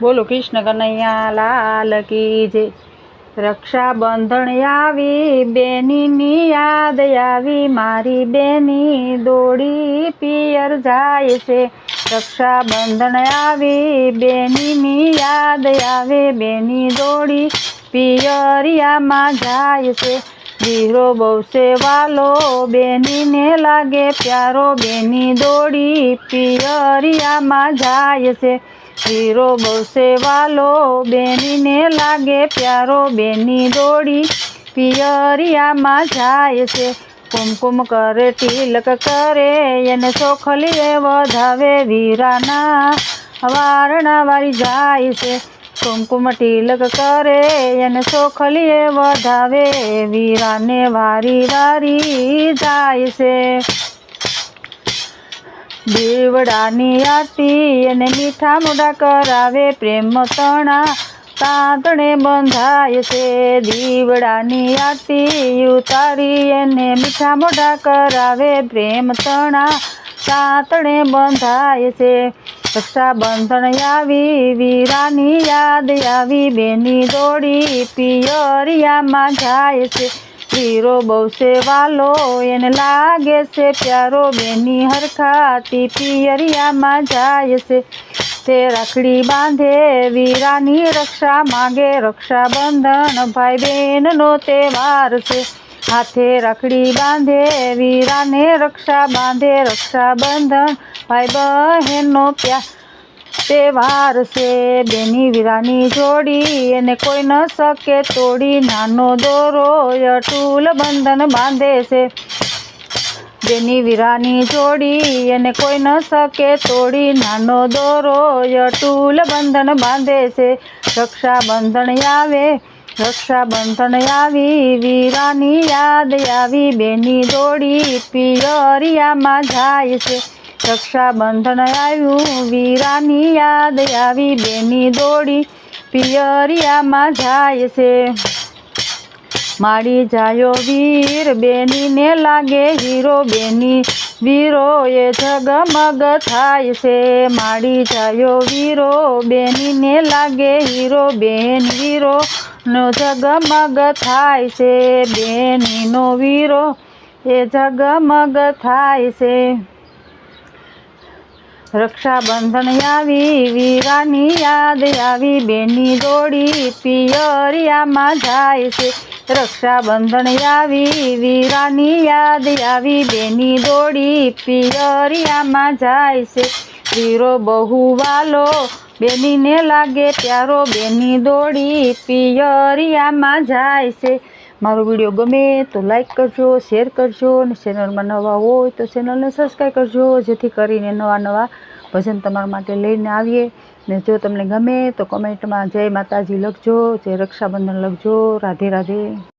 બોલો કૃષ્ણ કનૈયા લાલ કી જે રક્ષાબંધન આવી, બેનીની યાદ આવી, મારી બેની દોડી પિયર જાય છે. રક્ષાબંધન આવી, બેનીની યાદ આવે, બેની દોડી પિયરિયામાં જાય છે. વીરો બહુ સેવાલો બેનીને લાગે પ્યારો, બેની દોડી પિયરિયામાં જાય છે. વીરો બહુ સેવાલો બેનીને લાગે પ્યારો, બેની દોડી પિયરિયામાં જાય છે. કુમકુમ કરે, તિલક કરે, એને સોખલીએ વધાવે, વીરાના વારણા વારી જાય છે. કુમકુમ તિલક કરે, એને સોખલીએ વધાવે, વીરાને વારી વારી જાય છે. દેવડાની આરતી અને મીઠા મોઢા કરાવે, પ્રેમ તણા તાંતણે બંધાય છે. દીવડાની આરતી ઉતારી એને મીઠા મોઢા કરાવે, પ્રેમ તણા તાંતણે બંધાય છે. રક્ષાબંધન આવી, વીરાની યાદ આવી, બેની દોડી પિયરિયામાં જાય છે. વીરો બહુ સેવાલો એને લાગે છે પ્યારો બેની હરખાતી પિયરિયામાં જાય છે. તે રાખડી બાંધે, વીરાની રક્ષા માગે, રક્ષાબંધન ભાઈ બહેનનો તહેવાર છે. હાથે રાખડી બાંધે, વીરાને રક્ષા બાંધે, રક્ષાબંધન ભાઈ બહેનનો પ્યાર તહેવાર છે બેની વીરાની જોડી, એને કોઈ ન શકે તોડી. નાનો દોરો અટૂલ બંધન બાંધે છે. બેની વીરાની જોડી, એને કોઈ ન શકે તોડી. નાનો દોરો અટૂલ બંધન બાંધે છે. રક્ષાબંધન આવે, રક્ષાબંધન આવી. વીરાની યાદ આવી, બેની દોડી પિયરિયામાં જાય છે. રક્ષાબંધન આવ્યું, વીરાની યાદ આવી, બેની દોડી પિયરિયામાં જાય છે. માડી જાયો વીર, બેનીને લાગે હીરો, બેની વીરો એ જગમગ થાય છે. માડી જાયો વીરો, બેનીને લાગે હીરો, બેન વીરો નો જગમગ થાય છે. બેનીનો વીરો એ જગમગ થાય છે. રક્ષાબંધન આવી, વીરાની યાદ આવી, બેની દોડી પિયરિયામાં જાય છે. રક્ષાબંધન આવી, વીરાની યાદ આવી, બેની દોડી પિયરિયામાં જાય છે. વીરો બહુ વાલો બેનીને લાગે પ્યારો, બેની દોડી પિયરિયામાં જાય છે. મારો વીડિયો ગમે તો લાઈક કરજો શેર કરજો અને ચેનલમાં નવા હોય તો ચેનલને સબસ્ક્રાઈબ કરજો, જેથી કરીને નવા નવા ભજન તમારા માટે લઈને આવીએ. ને જો તમને ગમે તો કમેન્ટમાં જય માતાજી લખજો, જય રક્ષાબંધન લખજો, રાધે રાધે.